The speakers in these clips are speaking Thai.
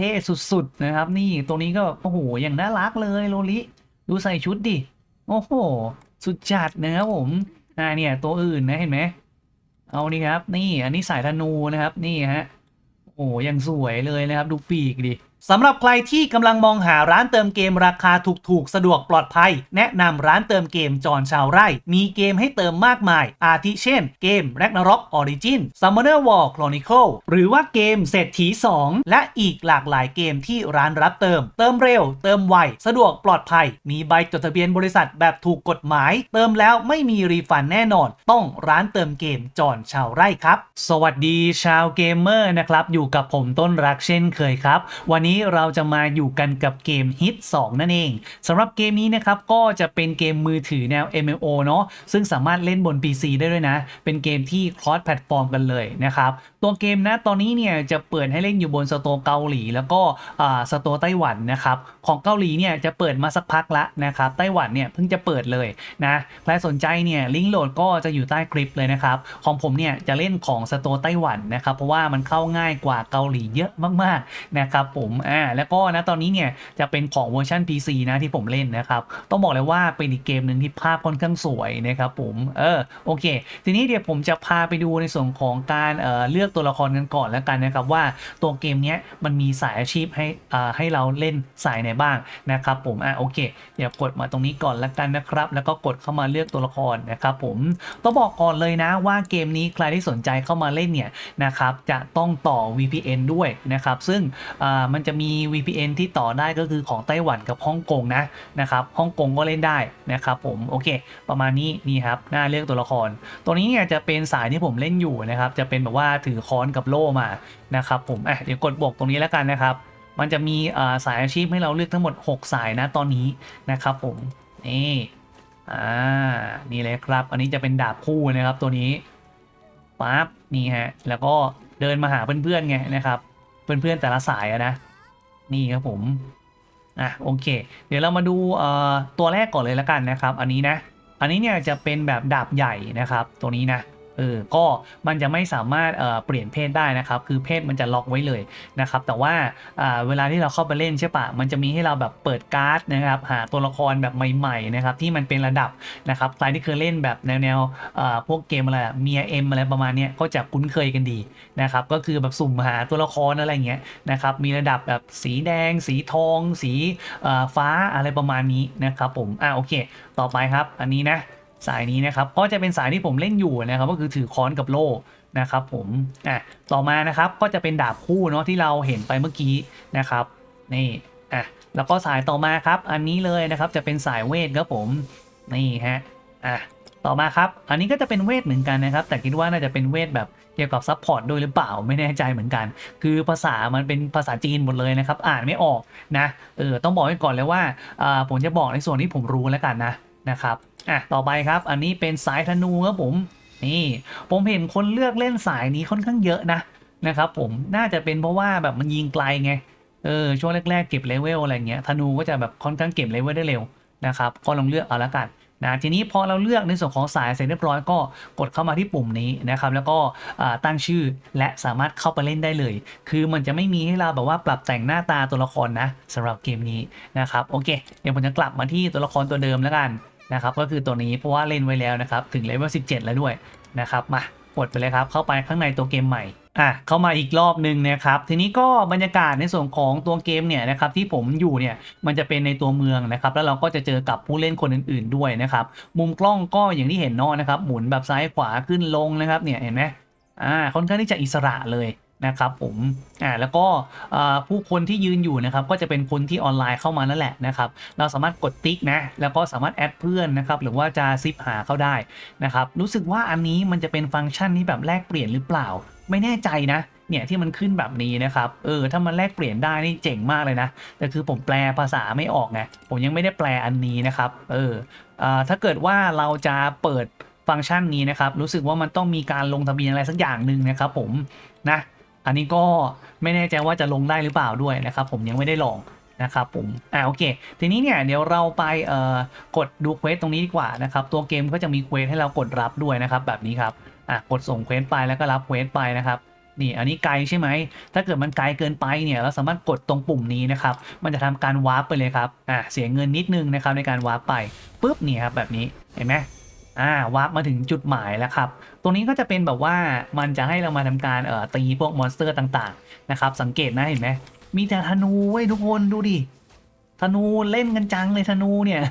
เท่สุดๆนะครับ นี่ตรงนี้ก็โอ้โหอย่างน่ารักเลยโลลิดูใส่ชุดดิโอ้โห สุดจัดนะครับผมอ่าเนี่ยตัวอื่นนะเห็นไหมเอานี่ครับ นี่อันนี้สายธนูนะครับ นี่ฮะโอ้โหยังสวยเลยนะครับ ดูปีกดิ สำหรับใครที่กำลังมองหาร้านเติมเกมราคาถูกๆ สะดวกปลอดภัย แนะนำร้านเติมเกมจอนชาวไร่ มีเกมให้เติมมากมาย อาทิเช่น เกม Ragnarok Origin Summoner War Chronicle หรือว่าเกมเศรษฐี 2 และอีกหลากหลายเกมที่ร้านรับเติม เติมเร็ว เติมไว สะดวกปลอดภัย มีใบจดทะเบียนบริษัทแบบถูกกฎหมาย เติมแล้วไม่มีรีฟันแน่นอน ต้องร้านเติมเกมจอนชาวไร่ครับ สวัสดีชาวเกมเมอร์นะครับ อยู่กับผมต้นรักเช่นเคยครับ วันนี้เราจะมาอยู่กันกับเกม Hit 2 นั่นเองสำหรับเกมนี้นะครับก็จะเป็นเกมมือถือแนว MMO เนาะซึ่งสามารถเล่นบน PC ได้ด้วยนะ เป็นเกมที่ค r อ s แพลตฟอร์มกันเลยนะครับตัวเกมนะตอนนี้เนี่ยจะเปิดให้เล่นอยู่บนสโตร์เกาหลี แล้วก็อ่าสโตร์ไต้หวันนะครับของเกาหลีเนี่ยจะเปิดมาสักพักละนะครับไต้หวันเนี่ยเพิ่งจะเปิดเลยนะใครสนใจเนี่ยลิงก์โหลดก็จะอยู่ใต้คลิปเลยนะครับของผมเนี่ยจะเล่นของสโตร์ไต้หวันนะครับเพราะว่ามันเข้าง่ายกว่าเกาหลีเยอะมากๆนะครับผมอ่าแล้วก็นะตอนนี้เนี่ยจะเป็นของเวอร์ชัน PC นะที่ผมเล่นนะครับต้องบอกเลยว่าเป็นอีกเกมหนึ่งที่ภาพค่อนข้างสวยนะครับผมเออโอเค ทีนี้เดี๋ยวผมจะพาไปดูในส่วนของการเอ่อเลือกตัวละครกันก่อนแล้วกันนะครับว่าตัวเกมเนี้ยมันมีสายอาชีพให้อ่าให้เราเล่นสายไหนบ้างนะครับผมอะโอเคเดี๋ยวกดมาตรงนี้ก่อนแล้วกันนะครับ แล้วก็กดเข้ามาเลือกตัวละครนะครับผมต้องบอกก่อนเลยนะว่าเกมนี้ใครที่สนใจเข้ามาเล่นเนี่ยนะครับจะต้องต่อ VPN ด้วยนะครับซึ่งอ่ามันจะจะมี VPN ที่ต่อได้ก็คือของไต้หวันกับฮ่องกงนะนะครับฮ่องกงก็เล่นได้นะครับผมโอเค ประมาณนี้นี่ครับหน้าเลือกตัวละคร ตัวนี้เนี่ยจะเป็นสายที่ผมเล่นอยู่นะครับจะเป็นแบบว่าถือค้อนกับโล่มานะครับผมอะเดี๋ยวกดบวกตรงนี้แล้วกันนะครับ มันจะมีสายอาชีพให้เราเลือกทั้งหมด 6 สายนะตอนนี้นะครับผมนี่อ่านี่เลยครับ อันนี้จะเป็นดาบคู่นะครับตัวนี้ปั๊บนี่ฮะแล้วก็เดินมาหาเพื่อนๆไงนะครับ เพื่อนๆแต่ละสายนะ นี่ครับผมอะโอเค เดี๋ยวเรามาดูเอ่อตัวแรกก่อนเลยแล้วกันนะครับ อันนี้นะ อันนี้เนี่ยจะเป็นแบบดาบใหญ่นะครับ ตัวนี้นะ เออก็มันจะไม่สามารถเเปลี่ยนเพศได้นะครับ คือเพศมันจะล็อกไว้เลยนะครับ แต่ว่าเวลาที่เราเข้าไปเล่นใช่ปะมันจะมีให้เราแบบเปิดการ์ดนะครับ หาตัวละครแบบใหม่ๆนะครับที่มันเป็นระดับนะครับใครที่เคยเล่นแบบแนวแนวๆพวกเกมอะไรเมียเอ็มอะไรประมาณนี้ก็จะคุ้นเคยกันดีนะครับ ก็คือแบบสุ่มหาตัวละครอะไรเงี้ยนะครับ มีระดับแบบสีแดง สีทอง สีฟ้าอะไรประมาณนี้นะครับผม อ่าโอเค ต่อไปครับ อันนี้นะ สายนี้นะครับก็จะเป็นสายที่ผมเล่นอยู่นะครับก็คือถือค้อนกับโล่นะครับผมอะต่อมานะครับก็จะเป็นดาบคู่เนาะที่เราเห็นไปเมื่อกี้นะครับนี่อะแล้วก็สายต่อมาครับ อันนี้เลยนะครับจะเป็นสายเวทครับผมนี่ฮะอะต่อมาครับ อันนี้ก็จะเป็นเวทเหมือนกันนะครับ แต่คิดว่าน่าจะเป็นเวทแบบเกี่ยวกับซัพพอร์ตด้วยหรือเปล่าไม่แน่ใจเหมือนกัน คือภาษามันเป็นภาษาจีนหมดเลยนะครับ อ่านไม่ออกนะ เออต้องบอกไว้ก่อนเลยว่าอ่าผมจะบอกในส่วนที่ผมรู้แล้วกันนะ นะครับอะต่อไปครับ อันนี้เป็นสายธนูครับผม นี่ผมเห็นคนเลือกเล่นสายนี้ค่อนข้างเยอะนะนะครับผมน่าจะเป็นเพราะว่าแบบมันยิงไกลไงเออช่วงแรกๆเก็บเลเวลอะไรเงี้ยธนูก็จะแบบค่อนข้างเก็บเลเวลได้เร็วนะครับก็ลองเลือกเอาละกันนะทีนี้พอเราเลือกในส่วนของสายเสร็จเรียบร้อยก็กดเข้ามาที่ปุ่มนี้นะครับแล้วก็อ่าตั้งชื่อและสามารถเข้าไปเล่นได้เลย คือมันจะไม่มีให้เราแบบว่าปรับแต่งหน้าตาตัวละครนะสำหรับเกมนี้นะครับโอเค เดี๋ยวผมจะกลับมาที่ตัวละครตัวเดิมแล้วกัน นะครับก็คือตัวนี้เพราะว่าเล่นไว้แล้วนะครับถึงเลเวล17 แล้วด้วยนะครับมากดไปเลยครับเข้าไปข้างในตัวเกมใหม่อะเข้ามาอีกรอบหนึ่งนะครับทีนี้ก็บรรยากาศในส่วนของตัวเกมเนี่ยนะครับที่ผมอยู่เนี่ยมันจะเป็นในตัวเมืองนะครับแล้วเราก็จะเจอกับผู้เล่นคนอื่น ๆด้วยนะครับมุมกล้องก็อย่างที่เห็นเนอะนะครับหมุนแบบซ้ายขวาขึ้นลงนะครับเนี่ยเห็นไหมอ่าค่อนข้างที่จะอิสระเลย นะครับผมอ่าแล้วก็ผู้คนที่ยืนอยู่นะครับก็จะเป็นคนที่ออนไลน์เข้ามานั่นแหละนะครับเราสามารถกดติ๊กนะแล้วก็สามารถแอดเพื่อนนะครับหรือว่าจะซิปหาเข้าได้นะครับรู้สึกว่าอันนี้มันจะเป็นฟังก์ชันที่แบบแลกเปลี่ยนหรือเปล่า ไม่แน่ใจนะเนี่ยที่มันขึ้นแบบนี้นะครับ เออ ถ้ามันแลกเปลี่ยนได้นี่เจ๋งมากเลยนะ แต่คือผมแปลภาษาไม่ออกไง ผมยังไม่ได้แปลอันนี้นะครับ เอออ่าถ้าเกิดว่าเราจะเปิดฟังก์ชันนี้นะครับ รู้สึกว่ามันต้องมีการลงทะเบียนอะไรสักอย่างหนึ่งนะครับผม นะ อันนี้ก็ไม่แน่ใจว่าจะลงได้หรือเปล่าด้วยนะครับ ผมยังไม่ได้ลองนะครับผม อ่าโอเค ทีนี้เนี่ยเดี๋ยวเราไปเอ่อกดดูเควสตรงนี้ดีกว่านะครับ ตัวเกมก็จะมีเควสให้เรากดรับด้วยนะครับแบบนี้ครับ อะกดส่งเควสไปแล้วก็รับเควสไปนะครับ นี่อันนี้ไกลใช่ไหม ถ้าเกิดมันไกลเกินไปเนี่ยเราสามารถกดตรงปุ่มนี้นะครับ มันจะทำการวาร์ปไปเลยครับ อ่าเสียเงินนิดนึงนะครับในการวาร์ปไปปุ๊บนี่ครับแบบนี้ เห็นไหม อ่าวาร์ปมาถึงจุดหมายแล้วครับ ตรงนี้ก็จะเป็นแบบว่ามันจะให้เรามาทำการเอ่อตีพวกมอนสเตอร์ต่างๆนะครับ สังเกตนะเห็นไหมมีแต่ธนูเว้ยทุกคนดูดิธนูเล่นกันจังเลยธนูเนี่ย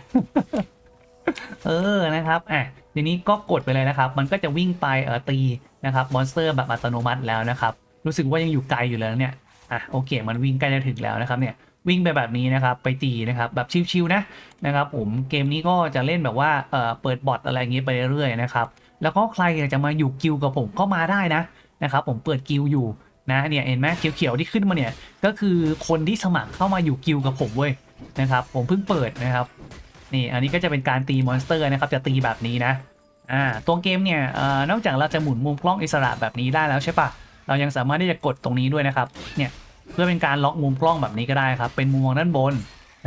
เออนะครับอะทีนี้ก็กดไปเลยนะครับ มันก็จะวิ่งไปเอ่อตีนะครับมอนสเตอร์แบบอัตโนมัติแล้วนะครับ รู้สึกว่ายังอยู่ไกลอยู่แล้วเนี่ยอะโอเค มันวิ่งใกล้จะถึงแล้วนะครับเนี่ย วิ่งไปแบบนี้นะครับ ไปตีนะครับแบบชิวๆนะนะครับผมเกมนี้ก็จะเล่นแบบว่าเออเปิดบอทอะไรอย่างงี้ไปเรื่อยๆนะครับแล้วก็ใครอยากจะมาอยู่กิลกับผมก็มาได้นะนะครับผมเปิดกิลอยู่นะเนี่ยเห็นไหมเขียวๆที่ขึ้นมาเนี่ยก็คือคนที่สมัครเข้ามาอยู่กิลกับผมเว้ยนะครับผมเพิ่งเปิดนะครับนี่อันนี้ก็จะเป็นการตีมอนสเตอร์นะครับจะตีแบบนี้นะอ่าตัวเกมเนี่ยเอ่อนอกจากเราจะหมุนมุมกล้องอิสระแบบนี้ได้แล้วใช่ปะเรายังสามารถที่จะกดตรงนี้ด้วยนะครับเนี่ย เพื่อเป็นการล็อกมุมกล้องแบบนี้ก็ได้ครับ เป็นมุมมองด้านบน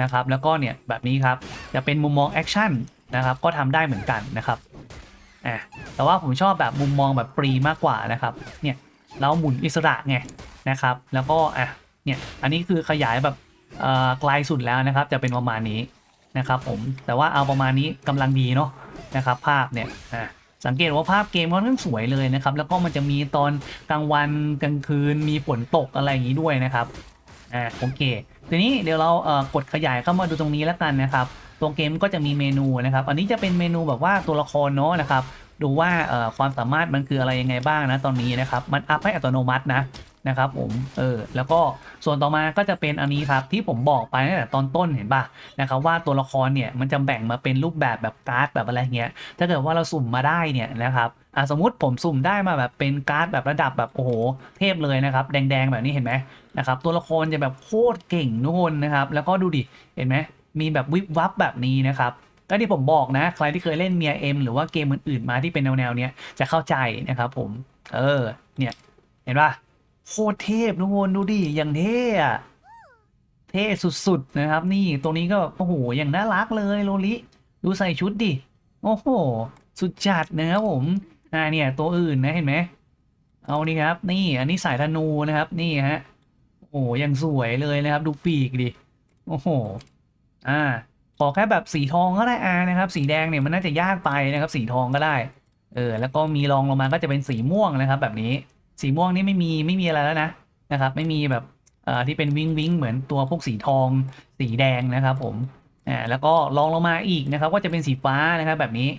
นะครับ แล้วก็เนี่ยแบบนี้ครับ จะเป็นมุมมองแอคชั่นนะครับ ก็ทำได้เหมือนกันนะครับอ่าแต่ว่าผมชอบแบบมุมมองแบบฟรีมากกว่านะครับ เนี่ยเราหมุนอิสระไงนะครับ แล้วก็อะเนี่ย อันนี้คือขยายแบบเอ่อไกลสุดแล้วนะครับ จะเป็นประมาณนี้นะครับผม แต่ว่าเอาประมาณนี้กำลังดีเนาะนะครับ ภาพเนี่ยอะ สังเกตว่าภาพเกมค่อนข้างสวยเลยนะครับ แล้วก็มันจะมีตอนกลางวันกลางคืนมีฝนตกอะไรอย่างนี้ด้วยนะครับอ่าโอเคทีนี้เดี๋ยวเราเอ่อกดขยายเข้ามาดูตรงนี้แล้วกันนะครับตัวเกมก็จะมีเมนูนะครับ อันนี้จะเป็นเมนูแบบว่าตัวละครเนาะนะครับ ดูว่าเอ่อความสามารถมันคืออะไรยังไงบ้างนะตอนนี้นะครับ มันอัพให้อัตโนมัตินะ นะครับผมเออแล้วก็ส่วนต่อมาก็จะเป็นอันนี้ครับที่ผมบอกไปตั้งแต่ตอนต้นเห็นป่ะนะครับว่าตัวละครเนี่ยมันจะแบ่งมาเป็นรูปแบบแบบการ์ดแบบอะไรเงี้ยถ้าเกิดว่าเราสุ่มมาได้เนี่ยนะครับอะสมมติผมสุ่มได้มาแบบเป็นการ์ดแบบระดับแบบโอ้โหเทพเลยนะครับ แดงๆแบบนี้เห็นไหมนะครับตัวละครจะแบบโคตรเก่งทุกคนนะครับ แล้วก็ดูดิเห็นไหมมีแบบวิบวับแบบนี้นะครับก็ที่ผมบอกนะ ใครที่เคยเล่นเมียเอ็มหรือว่าเกมอื่นๆมาที่เป็นแนวๆเนี้ยจะเข้าใจนะครับผม เออเนี่ยเห็นป่ะ โคตรเทพทุกคนดูดิอย่างเท่อะเท่สุดๆนะครับ นี่ตรงนี้ก็โอ้โหอย่างน่ารักเลยโลลิดูใส่ชุดดิโอ้โห สุดจัดนะครับผมอ่าเนี่ยตัวอื่นนะเห็นไหมเอานี่ครับ นี่อันนี้สายธนูนะครับ นี่ฮะโอ้โหยังสวยเลยนะครับดูปีกดิโอ้โหอ่าขอแค่แบบสีทองก็ได้อานะครับ สีแดงเนี่ยมันน่าจะยากไปนะครับ สีทองก็ได้เออแล้วก็มีรองลงมาก็จะเป็นสีม่วงนะครับ แบบนี้ สีม่วงนี่ไม่มีไม่มีอะไรแล้วนะนะครับ ไม่มีแบบที่เป็นวิงวิงเหมือนตัวพวกสีทองสีแดงนะครับ ผมอ่าแล้วก็ลองลงมาอีกนะครับ ก็จะเป็นสีฟ้านะครับแบบนี้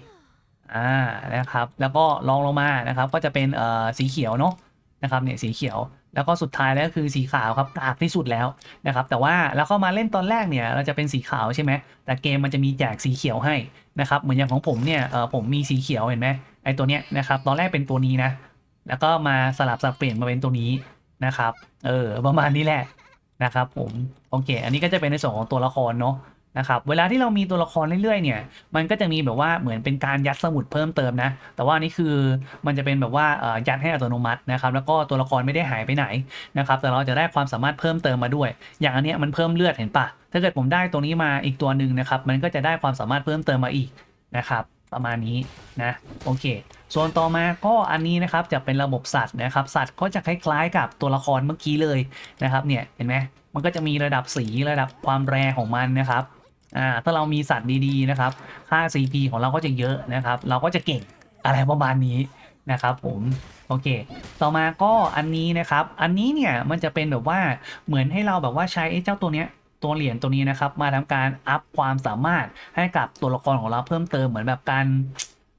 อ่านะครับ แล้วก็ลองลงมานะครับ ก็จะเป็นเอ่อสีเขียวเนาะนะครับเนี่ยสีเขียวแล้วก็สุดท้ายแล้วคือสีขาวครับกากที่สุดแล้วนะครับ แต่ว่าแล้วเข้ามาเล่นตอนแรกเนี่ย เราจะเป็นสีขาวใช่ไหมแต่เกมมันจะมีแจกสีเขียวให้นะครับ เหมือนอย่างของผมเนี่ยเออผมมีสีเขียวเห็นไหมไอตัวเนี้ยนะครับ ตอนแรกเป็นตัวนี้นะ แล้วก็มาสลับสับเปลี่ยนมาเป็นตัวนี้นะครับ เออ ประมาณนี้แหละนะครับ ผมโอเค อันนี้ก็จะเป็นในส่วนของตัวละครเนาะนะครับเวลาที่เรามีตัวละครเรื่อยๆเนี่ย มันก็จะมีแบบว่าเหมือนเป็นการยัดสมุดเพิ่มเติมนะ แต่ว่านนี้คือมันจะเป็นแบบว่ายัดให้อัตโนมัตินะครับ แล้วก็ตัวละครไม่ได้หายไปไหนนะครับ แต่เราจะได้ความสามารถเพิ่มเติมมาด้วย อย่างอันเนี้ยมันเพิ่มเลือดเห็นปะถ้าเกิดผมได้ตัวนี้มาอีกตัวหนึ่งนะครับ มันก็จะได้ความสามารถเพิ่มเติมมาอีกนะครับ ประมาณนี้นะโอเค ส่วนต่อมาก็อันนี้นะครับจะเป็นระบบสัตว์นะครับ สัตว์ก็จะคล้ายๆกับตัวละครเมื่อกี้เลยนะครับเนี่ยเห็นไหมมันก็จะมีระดับสีระดับความแรงของมันนะครับอ่าถ้าเรามีสัตว์ดีๆนะครับค่า CP ของเราก็จะเยอะนะครับ เราก็จะเก่งอะไรประมาณนี้นะครับผมโอเค ต่อมาก็อันนี้นะครับ อันนี้เนี่ยมันจะเป็นแบบว่าเหมือนให้เราแบบว่าใช้เจ้าตัวเนี้ย ตัวเหรียญตัวนี้นะครับ มาทำการอัพความสามารถให้กับตัวละครของเราเพิ่มเติมเหมือนแบบการ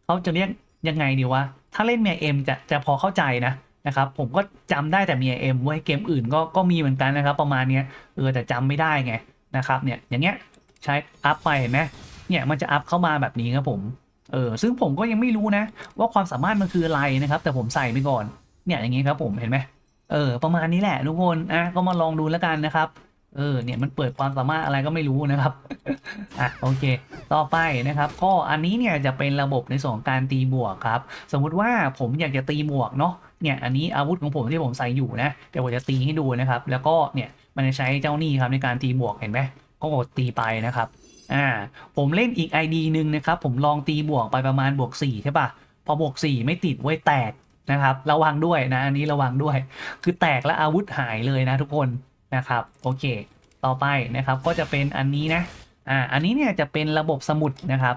เขาจะเรียกยังไงดีวะ ถ้าเล่นเมียเอ็มจะจะพอเข้าใจนะนะครับ ผมก็จำได้แต่เมียเอ็มไว้ยเกมอื่นก็ก็มีเหมือนกันนะครับ ประมาณนี้เออแต่จำไม่ได้ไงนะครับเนี่ยอย่างเงี้ยใช้อัพไปเห็นไหมเนี่ยมันจะอัพเข้ามาแบบนี้ครับผมเออซึ่งผมก็ยังไม่รู้นะ ว่าความสามารถมันคืออะไรนะครับ แต่ผมใส่ไปก่อนเนี่ยอย่างงี้ครับผมเห็นไหมเออประมาณนี้แหละทุกคนอะก็มาลองดูแล้วกันนะครับ เออเนี่ยมันเปิดความสามารถอะไรก็ไม่รู้นะครับอะโอเค ต่อไปนะครับก็อันนี้เนี่ยจะเป็นระบบในส่วนของการตีบวกครับ สมมุติว่าผมอยากจะตีบวกเนาะเนี่ยอันนี้อาวุธของผมที่ผมใส่อยู่นะเดี๋ยวผมจะตีให้ดูนะครับ แล้วก็เนี่ยมันจะใช้เจ้านี่ครับในการตีบวกเห็นไหมก็กดตีไปนะครับอ่าผมเล่นอีก ID หนึ่งนะครับ ผมลองตีบวกไปประมาณบวก4ใช่ปะพอบวก4ไม่ติดไว้แตกนะครับ ระวังด้วยนะอันนี้ระวังด้วย คือแตกและอาวุธหายเลยนะทุกคน นะครับโอเค ต่อไปนะครับก็จะเป็นอันนี้นะอ่าอันนี้เนี่ยจะเป็นระบบสมุดนะครับ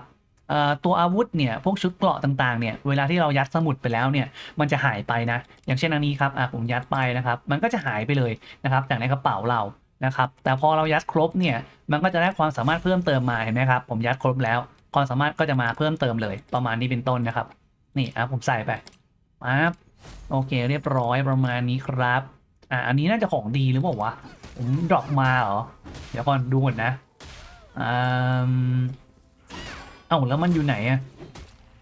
ตัวอาวุธเนี่ยพวกชุดเกราะต่างๆเนี่ยเวลาที่เรายัดสมุดไปแล้วเนี่ยมันจะหายไปนะ อย่างเช่นอันนี้ครับอ่าผมยัดไปนะครับมันก็จะหายไปเลยนะครับจากในกระเป๋าเรานะครับแต่พอเรายัดครบเนี่ยมันก็จะได้ความสามารถเพิ่มเติมมาเห็นไหมครับผมยัดครบแล้ว ความสามารถก็จะมาเพิ่มเติมเลย ประมาณนี้เป็นต้นนะครับ นี่อะผมใส่ไปปั๊บโอเคเรียบร้อยประมาณนี้ครับ อ่าอันนี้น่าจะของดีหรือเปล่าวะผมดรอปมาเหรอ เดี๋ยวก่อนดูก่อนนะอืมเอ้าแล้วมันอยู่ไหนอะ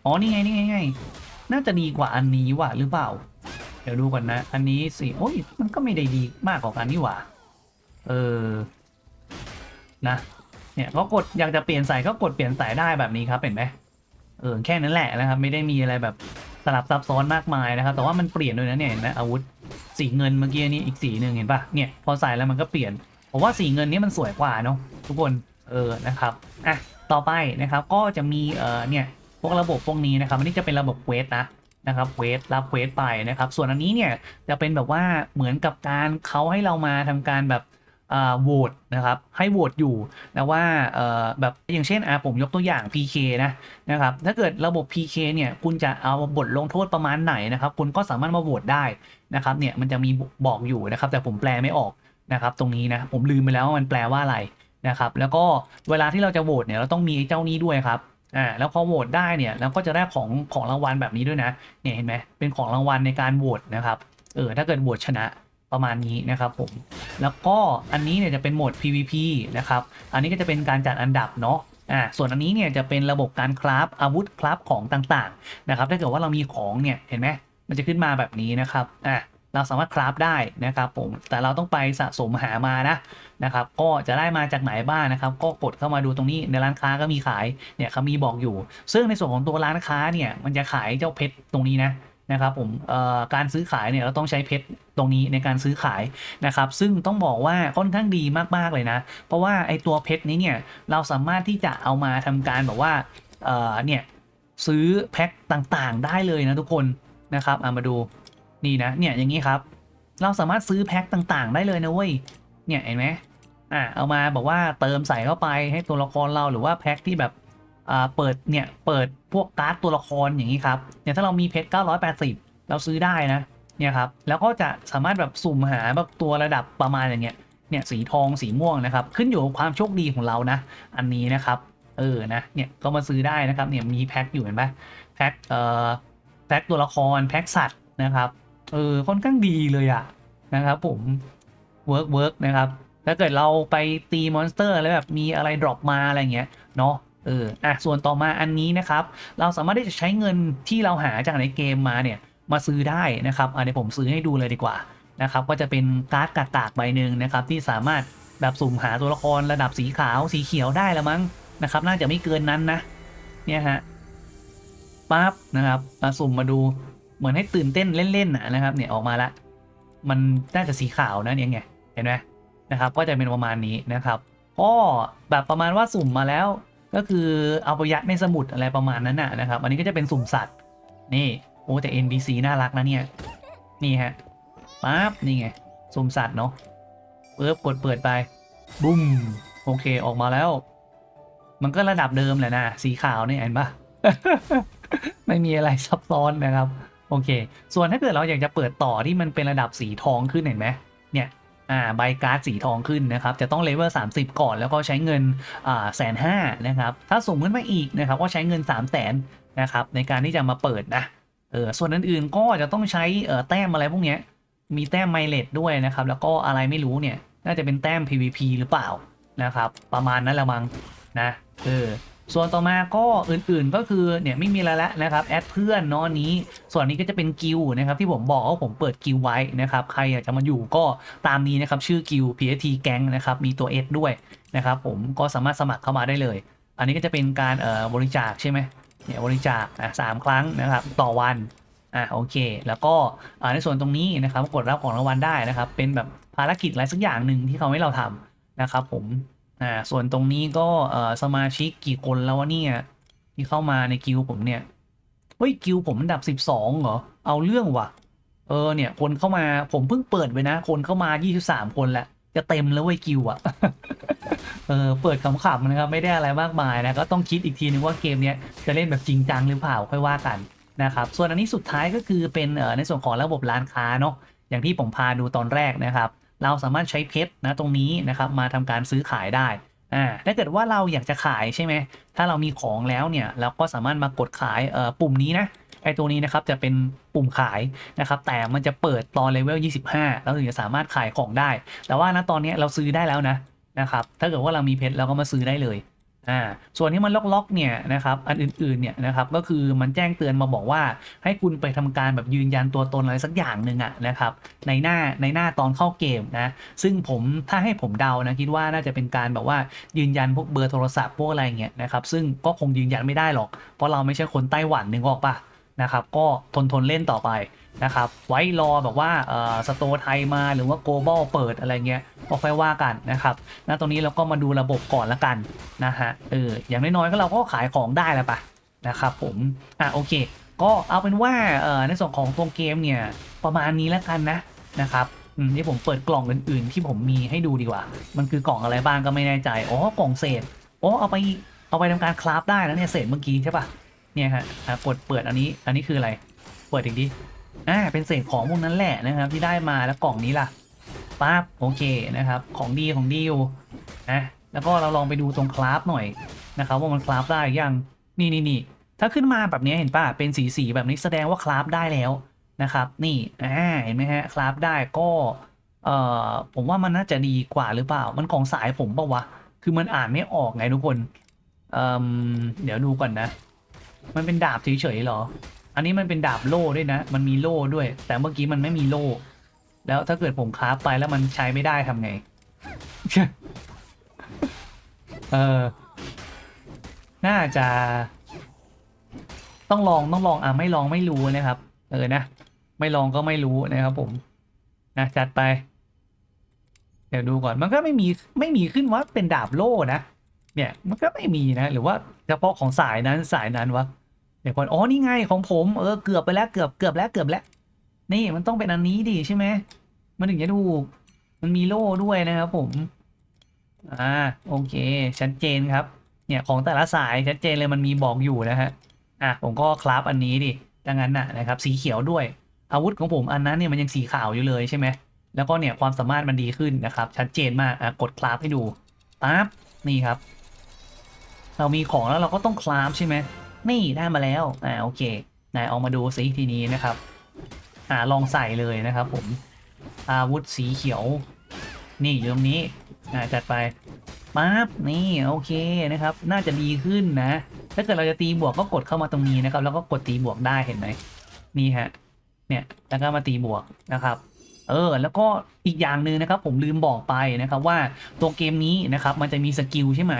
อ๋อนี่ไงนี่ไงไงน่าจะดีกว่าอันนี้ว่ะหรือเปล่า เดี๋ยวดูก่อนนะ อันนี้สิโอ้ยมันก็ไม่ได้ดีมากกว่ากันนี่หว่าเออนะเนี่ยก็กดอยากจะเปลี่ยนสายก็กดเปลี่ยนสายได้แบบนี้ครับเห็นไหมเออแค่นั้นแหละนะครับ ไม่ได้มีอะไรแบบสลับซับซ้อนมากมายนะครับ แต่ว่ามันเปลี่ยนด้วยนะเนี่ยเห็นไหมอาวุธ สีเงินเมื่อกี้นี่อีกสีหนึ่งเห็นปะเนี่ยพอใส่แล้วมันก็เปลี่ยนผมว่าสีเงินนี้มันสวยกว่าเนาะทุกคนเออนะครับอะต่อไปนะครับก็จะมีเอ่อเนี่ยพวกระบบพวกนี้นะครับอันนี้จะเป็นระบบเวสนะนะครับเวสรับเวสไปนะครับ ส่วนอันนี้เนี่ยจะเป็นแบบว่าเหมือนกับการเขาให้เรามาทำการแบบ โหวตนะครับให้โหวตอยู่นะว่าแบบอย่างเช่นอะผมยกตัวอย่าง PK นะนะครับถ้าเกิดระบบ PK เนี่ยคุณจะเอาบทลงโทษประมาณไหนนะครับคุณก็สามารถมาโหวตได้นะครับเนี่ยมันจะมีบอกอยู่นะครับแต่ผมแปลไม่ออกนะครับตรงนี้นะผมลืมไปแล้วว่ามันแปลว่าอะไรนะครับแล้วก็เวลาที่เราจะโหวตเนี่ยเราต้องมีเจ้านี้ด้วยครับอ่าแล้วพอโหวตได้เนี่ยเราก็จะได้ของของรางวัลแบบนี้ด้วยนะเนี่ยเห็นไหมเป็นของรางวัลในการโหวตนะครับเออถ้าเกิดโหวตชนะ ประมาณนี้นะครับผม แล้วก็อันนี้เนี่ยจะเป็นโหมด PVP นะครับ อันนี้ก็จะเป็นการจัดอันดับเนาะอ่าส่วนอันนี้เนี่ยจะเป็นระบบการคราฟอาวุธคราฟของต่างๆนะครับ ถ้าเกิดว่าเรามีของเนี่ยเห็นไหมมันจะขึ้นมาแบบนี้นะครับอ่าเราสามารถคราฟได้นะครับผม แต่เราต้องไปสะสมหามานะนะครับ ก็จะได้มาจากไหนบ้างนะครับ ก็กดเข้ามาดูตรงนี้ในร้านค้าก็มีขายเนี่ยเขามีบอกอยู่ ซึ่งในส่วนของตัวร้านค้าเนี่ยมันจะขายเจ้าเพชรตรงนี้นะ นะครับผมการซื้อขายเนี่ยเราต้องใช้เพชรตรงนี้ในการซื้อขายนะครับ ซึ่งต้องบอกว่าค่อนข้างดีมากๆเลยนะ เพราะว่าไอตัวเพชรนี้เนี่ยเราสามารถที่จะเอามาทำการแบบว่าเเนี่ยซื้อแพ็คต่างๆ ได้เลยนะทุกคนนะครับเอามาดูนี่นะเนี่ยอย่างนี้ครับ เราสามารถซื้อแพ็คต่างๆ ได้เลยนะเว้ยเนี่ยเห็นไหมอ่าเอามาบอกว่าเติมใส่เข้าไปให้ตัวละครเราหรือว่าแพ็คที่แบบ เปิดเนี่ยเปิดพวกการ์ดตัวละครอย่างนี้ครับเนี่ยถ้าเรามีเพชร 980 เราซื้อได้นะเนี่ยครับแล้วก็จะสามารถแบบสุ่มหาแบบตัวระดับประมาณอย่างเงี้ยเนี่ยสีทองสีม่วงนะครับขึ้นอยู่กับความโชคดีของเรานะ อันนี้นะครับเออนะเนี่ยก็มาซื้อได้นะครับเนี่ยมีแพ็คอยู่เห็นปะแพ็คเอ่อแพ็คตัวละครแพ็คสัตว์นะครับเออค่อนข้างดีเลยอะนะครับผมเวิร์กเวิร์กนะครับถ้าเกิดเราไปตีมอนสเตอร์แล้วแบบมีอะไรดรอปมาอะไรเงี้ยเนาะ เอออะส่วนต่อมาอันนี้นะครับ เราสามารถที่จะใช้เงินที่เราหาจากในเกมมาเนี่ยมาซื้อได้นะครับอันนี้ผมซื้อให้ดูเลยดีกว่านะครับก็จะเป็นการ์ดกากๆใบหนึ่งนะครับที่สามารถแบบสุ่มหาตัวละครระดับสีขาวสีเขียวได้แล้วมั้งนะครับ น่าจะไม่เกินนั้นนะ เนี่ยฮะปั๊บนะครับมาสุ่มมาดูเหมือนให้ตื่นเต้นเล่นๆนะนะครับ เนี่ยออกมาละมันน่าจะสีขาวนะเนี่ยไงเห็นไหมนะครับ ก็จะเป็นประมาณนี้นะครับก็แบบประมาณว่าสุ่มมาแล้ว ก็คือเอาไปยัดในสมุดอะไรประมาณนั้นน่ะนะครับ อันนี้ก็จะเป็นสุ่มสัตว์ นี่โอ้แต่ NPC น่ารักนะเนี่ย นี่ฮะปั๊บนี่ไงสุ่มสัตว์เนาะเปิบกดเปิดไป บุ้มโอเคออกมาแล้ว มันก็ระดับเดิมแหละนะ สีขาวนี่เห็นปะไม่มีอะไรซับซ้อนนะครับ โอเค ส่วนถ้าเกิดเราอยากจะเปิดต่อที่มันเป็นระดับสีทองขึ้นเห็นไหม อ่าใบการ์ดสีทองขึ้นนะครับ จะต้องเลเวล30 ก่อนแล้วก็ใช้เงินอ่าแสนห้านะครับ ถ้าสูงขึ้นมาอีกนะครับก็ใช้เงิน 3 0 0แสนนะครับในการที่จะมาเปิดนะเออส่วนอื่นๆก็จะต้องใช้เอ่อแต้มอะไรพวกเนี้ยมีแต้มไมเลดด้วยนะครับ แล้วก็อะไรไม่รู้เนี่ย น่าจะเป็นแต้ม PVP หรือเปล่านะครับ ประมาณนั้นละมั้งนะเออ ส่วนต่อมาก็อื่นๆก็คือเนี่ยไม่มีอะไรแล้วนะครับแอดเพื่อนเนาะอันนี้ ส่วนนี้ก็จะเป็นกิลนะครับที่ผมบอกว่าผมเปิดกิลไว้นะครับใครอยากจะมาอยู่ก็ตามนี้นะครับชื่อกิล PST แก๊งนะครับมีตัว S ด้วยนะครับผมก็สามารถสมัครเข้ามาได้เลย อันนี้ก็จะเป็นการเอ่อบริจาคใช่ไหมเนี่ยบริจาคอะสามครั้งนะครับต่อวันอะโอเค แล้วก็อ่าในส่วนตรงนี้นะครับกดรับของรางวัลได้นะครับเป็นแบบภารกิจอะไรสักอย่างหนึ่งที่เขาให้เราทำนะครับผม อ่าส่วนตรงนี้ก็เอ่อสมาชิกกี่คนแล้ววะเนี่ยที่เข้ามาในกิลด์ผมเนี่ยเฮ้ยกิลด์ผมอันดับ12เหรอเอาเรื่องว่ะ เออเนี่ย คนเข้ามาผมเพิ่งเปิดไปนะ คนเข้ามา23คนแหล้วจะเต็มแล้วเว้ยกิวอะเออเปิดขำๆนะครับ ไม่ได้อะไรมากมายนะ ก็ต้องคิดอีกทีนึงว่าเกมเนี้ยจะเล่นแบบจริงจังหรือเปล่าค่อยว่ากันนะครับ ส่วนอันนี้สุดท้ายก็คือเป็นเอ่อในส่วนของระบบร้านค้าเนาะอย่างที่ผมพาดูตอนแรกนะครับ เราสามารถใช้เพชรนะตรงนี้นะครับมาทำการซื้อขายได้อ่าถ้าเกิดว่าเราอยากจะขายใช่ไหมถ้าเรามีของแล้วเนี่ยเราก็สามารถมากดขายเอ่อปุ่มนี้นะไอตัวนี้นะครับจะเป็นปุ่มขายนะครับ แต่มันจะเปิดตอนเลเวล 25 แล้วถึงจะสามารถขายของได้ แต่ว่านะตอนนี้เราซื้อได้แล้วนะนะครับ ถ้าเกิดว่าเรามีเพชรเราก็มาซื้อได้เลย อ่าส่วนที่มันล็อกๆเนี่ยนะครับอันอื่นๆเนี่ยนะครับก็คือมันแจ้งเตือนมาบอกว่า ให้คุณไปทำการแบบยืนยันตัวตนอะไรสักอย่างหนึ่งอะนะครับในหน้าในหน้าตอนเข้าเกมนะซึ่งผมถ้าให้ผมเดานะคิดว่าน่าจะเป็นการแบบว่ายืนยันพวกเบอร์โทรศัพท์พวกอะไรเงี้ยนะครับซึ่งก็คงยืนยันไม่ได้หรอก เพราะเราไม่ใช่คนไต้หวันนึงออกปะ นะครับ ก็ทนทนเล่นต่อไปนะครับ ไว้รอแบบว่าสโตร์ไทยมาหรือว่าโกลบอลเปิดอะไรเงี้ยก็ค่อยว่ากันนะครับณตรงนี้เราก็มาดูระบบก่อนละกันนะฮะเอออย่างน้อยๆก็เราก็ขายของได้แล้วปะนะครับผมอะโอเค ก็เอาเป็นว่าในส่วนของตัวเกมเนี่ยประมาณนี้แล้วกันนะนะครับอืมนี่ผมเปิดกล่องอื่น ๆ ที่ผมมีให้ดูดีกว่า มันคือกล่องอะไรบ้างก็ไม่แน่ใจ อ๋อกล่องเศษอ๋อเอาไปเอาไปทำการคราฟได้แล้วเนี่ยเศษเมื่อกี้ใช่ปะ เนี่ยฮะกดเปิดอันนี้ อันนี้คืออะไร เปิดอีกดิอ่าเป็นเศษของพวกนั้นแหละนะครับ ที่ได้มาแล้วกล่องนี้ล่ะปั๊บโอเคนะครับ ของดีของดีอยู่นะแล้วก็เราลองไปดูตรงคราฟหน่อยนะครับว่ามันคราฟได้ยังนี่นี่นี่ถ้าขึ้นมาแบบนี้เห็นป่ะเป็นสีสีแบบนี้แสดงว่าคราฟได้แล้วนะครับ นี่อ่าเห็นไหมฮะคราฟได้ก็เอ่อผมว่ามันน่าจะดีกว่าหรือเปล่า มันของสายผมเปล่าวะคือมันอ่านไม่ออกไงทุกคนเอ่มเดี๋ยวดูก่อนนะ มันเป็นดาบเฉยๆเหรอ อันนี้มันเป็นดาบโล่ด้วยนะ มันมีโล่ด้วย แต่เมื่อกี้มันไม่มีโล่ แล้วถ้าเกิดผมคราฟไปแล้วมันใช้ไม่ได้ทำไง เออ น่าจะ ต้องลองต้องลองอะไม่ลองไม่รู้นะครับ เออนะ ไม่ลองก็ไม่รู้นะครับผม นะจัดไป เดี๋ยวดูก่อน มันก็ไม่มีไม่มีขึ้นว่าเป็นดาบโล่นะ เนี่ยมันก็ไม่มีนะหรือว่าเฉพาะของสายนั้นสายนั้นวะเดี๋ยวก่อนอ๋อนี่ไงของผมเออเกือบไปแล้วเกือบเกือบแล้วเกือบแล้ว นี่มันต้องเป็นอันนี้ดิใช่ไหมมันถึงจะถูกมันมีโล่ด้วยนะครับผม อ่าโอเคชัดเจนครับ เนี่ยของแต่ละสายชัดเจนเลยมันมีบอกอยู่นะฮะอะผมก็คราฟอันนี้ดิดังนั้นน่ะนะครับ สีเขียวด้วย อาวุธของผมอันนั้นเนี่ยมันยังสีขาวอยู่เลยใช่ไหมแล้วก็เนี่ยความสามารถมันดีขึ้นนะครับ ชัดเจนมากอะกดคราฟให้ดูปั๊บนี่ครับ เรามีของแล้วเราก็ต้องคราฟใช่ไหมนี่ได้มาแล้วอ่าโอเคไหนเอามาดูซิทีนี้นะครับอ่าลองใส่เลยนะครับผมอาวุธสีเขียว นี่อยู่ตรงนี้อ่าจัดไปปั๊บนี่โอเคนะครับ น่าจะดีขึ้นนะ ถ้าเกิดเราจะตีบวกก็กดเข้ามาตรงนี้นะครับ แล้วก็กดตีบวกได้เห็นไหมนี่ฮะเนี่ยแล้วก็มาตีบวกนะครับ เออแล้วก็อีกอย่างหนึ่งนะครับผมลืมบอกไปนะครับว่าตัวเกมนี้นะครับมันจะมีสกิลใช่ไหม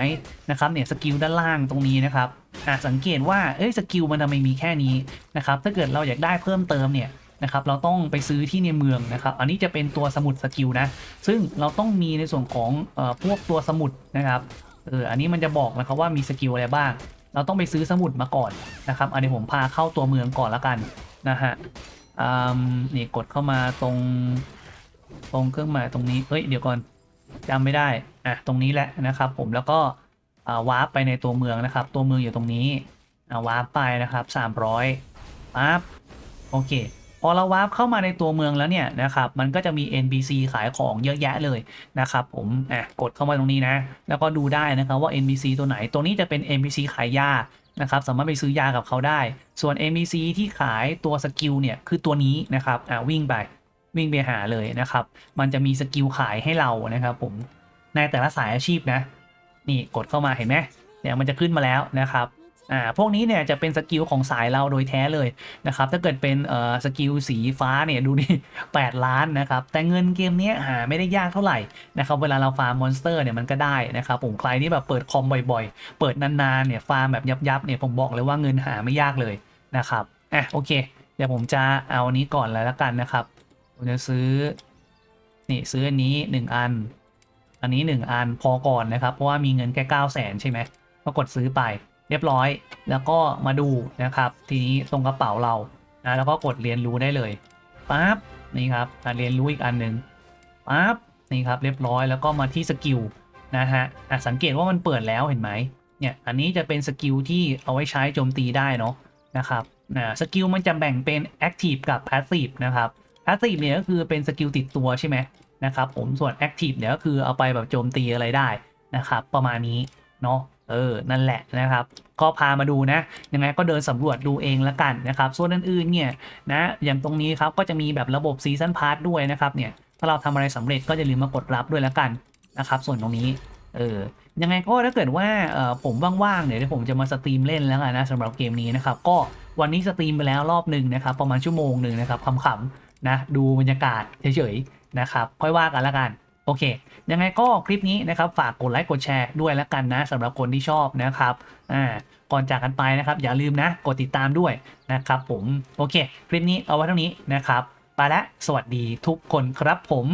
นะครับเนี่ยสกิลด้านล่างตรงนี้นะครับอะสังเกตว่าเอ้ยสกิลมันทำไมมีแค่นี้นะครับถ้าเกิดเราอยากได้เพิ่มเติมเนี่ยนะครับเราต้องไปซื้อที่ในเมืองนะครับ อันนี้จะเป็นตัวสมุดสกิลนะ ซึ่งเราต้องมีในส่วนของเอ่อพวกตัวสมุดนะครับเอออันนี้มันจะบอกนะครับว่ามีสกิลอะไรบ้าง เราต้องไปซื้อสมุดมาก่อนนะครับ อันนี้ผมพาเข้าตัวเมืองก่อนละกันนะฮะ นี่กดเข้ามาตรง ตรงเครื่องหมายตรงนี้เอ้ยเดี๋ยวก่อนจำไม่ได้อะตรงนี้แหละนะครับ ผมแล้วก็อ่าวาร์ปไปในตัวเมืองนะครับ ตัวเมืองอยู่ตรงนี้อ่าวาร์ปไปนะครับ300ปั๊บโอเคพอเราวาร์ปเข้ามาในตัวเมืองแล้วเนี่ยนะครับมันก็จะมี NPC ขายของเยอะแยะเลยนะครับผมอะกดเข้ามาตรงนี้นะ แล้วก็ดูได้นะครับว่า NPC ตัวไหน ตัวนี้จะเป็น NPC ขายยา นะครับสามารถไปซื้อยากับเขาได้ ส่วน MEC ที่ขายตัวสกิลเนี่ยคือตัวนี้นะครับอะวิ่งไปวิ่งไปหาเลยนะครับ มันจะมีสกิลขายให้เรานะครับผมในแต่ละสายอาชีพนะ นี่กดเข้ามาเห็นไหมเนี่ยมันจะขึ้นมาแล้วนะครับ อ่าพวกนี้เนี่ยจะเป็นสกิลของสายเราโดยแท้เลยนะครับถ้าเกิดเป็นเอ่อสกิลสีฟ้าเนี่ยดูนี่8 ล้านนะครับแต่เงินเกมเนี้ยหาไม่ได้ยากเท่าไหร่นะครับเวลาเราฟาร์มมอนสเตอร์เนี่ยมันก็ได้นะครับผมใครที่แบบเปิดคอมบ่อยๆ เปิดนานๆเนี่ยฟาร์มแบบยับๆเนี่ยผมบอกเลยว่าเงินหาไม่ยากเลยนะครับอะโอเค เดี๋ยวผมจะเอาอันนี้ก่อนเลยละกันนะครับผมจะซื้อนี่ซื้ออันนี้ 1 อัน อันนี้ 1 อันพอก่อนนะครับเพราะว่ามีเงินแค่9 0 0แสนใช่ไหมก็กดซื้อไป เรียบร้อย แล้วก็มาดูนะครับ ทีนี้ตรงกระเป๋าเรานะแล้วก็กดเรียนรู้ได้เลยปั๊บนี่ครับการเรียนรู้อีกอันหนึ่งปั๊บนี่ครับเรียบร้อยแล้วก็มาที่สกิลนะฮะอะสังเกตว่ามันเปิดแล้วเห็นไหมเนี่ยอันนี้จะเป็นสกิลที่เอาไว้ใช้โจมตีได้เนาะนะครับนะสกิลมันจะแบ่งเป็น Active กับ Passive นะครับ Passive เนี่ยก็คือเป็นสกิลติดตัวใช่ไหมนะครับผมส่วน Active เนี่ยก็คือเอาไปแบบโจมตีอะไรได้นะครับประมาณนี้เนาะ เออ นั่นแหละนะครับ ก็พามาดูนะ ยังไงก็เดินสำรวจดูเองละกันนะครับ ส่วนอื่นๆเนี่ยนะ อย่างตรงนี้ครับ ก็จะมีแบบระบบซีซันพาร์ทด้วยนะครับ เนี่ย ถ้าเราทำอะไรสำเร็จก็อย่าลืมมากดรับด้วยละกันนะครับ ส่วนตรงนี้ เออ ยังไงก็ถ้าเกิดว่าเออผมว่างๆ เนี่ยเดี๋ยวผมจะมาสตรีมเล่นแล้วกันนะสำหรับเกมนี้นะครับ ก็วันนี้สตรีมไปแล้วรอบหนึ่งนะครับ ประมาณชั่วโมงหนึ่งนะครับขำๆนะ ดูบรรยากาศเฉยๆนะครับ ค่อยว่ากันละกัน โอเค ยังไงก็คลิปนี้นะครับ ฝากกดไลค์กดแชร์ด้วยแล้วกันนะสำหรับคนที่ชอบนะครับอ่าก่อนจากกันไปนะครับ อย่าลืมนะ กดติดตามด้วยนะครับผม โอเค คลิปนี้เอาไว้เท่านี้นะครับ ไปละ สวัสดีทุกคนครับผม